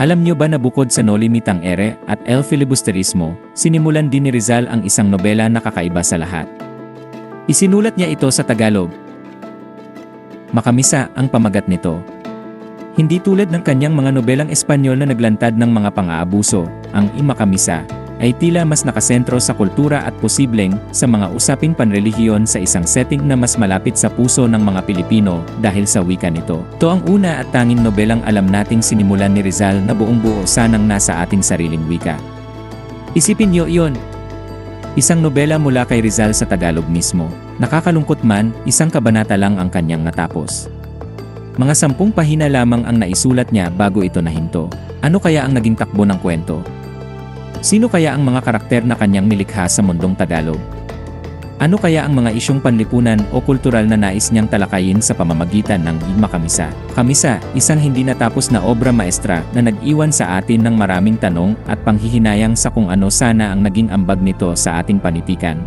Alam nyo ba na bukod sa No Limitang Ere at El Filibusterismo, sinimulan din ni Rizal ang isang nobela na kakaiba sa lahat. Isinulat niya ito sa Tagalog. Makamisa ang pamagat nito. Hindi tulad ng kanyang mga nobelang Espanyol na naglantad ng mga pang-aabuso, ang Imakamisa ay tila mas nakasentro sa kultura at posibleng sa mga usaping panrelihiyon sa isang setting na mas malapit sa puso ng mga Pilipino dahil sa wika nito. Ito ang una at tanging nobelang alam nating sinimulan ni Rizal na buong buo sanang nasa ating sariling wika. Isipin niyo iyon. Isang nobela mula kay Rizal sa Tagalog mismo. Nakakalungkot man, isang kabanata lang ang kanyang natapos. Mga sampung pahina lamang ang naisulat niya bago ito nahinto. Ano kaya ang naging takbo ng kwento? Sino kaya ang mga karakter na kanyang nilikha sa mundong Tagalog? Ano kaya ang mga isyong panlipunan o kultural na nais niyang talakayin sa pamamagitan ng Igma Kamisa? Kamisa, isang hindi natapos na obra maestra na nag-iwan sa atin ng maraming tanong at panghihinayang sa kung ano sana ang naging ambag nito sa ating panitikan.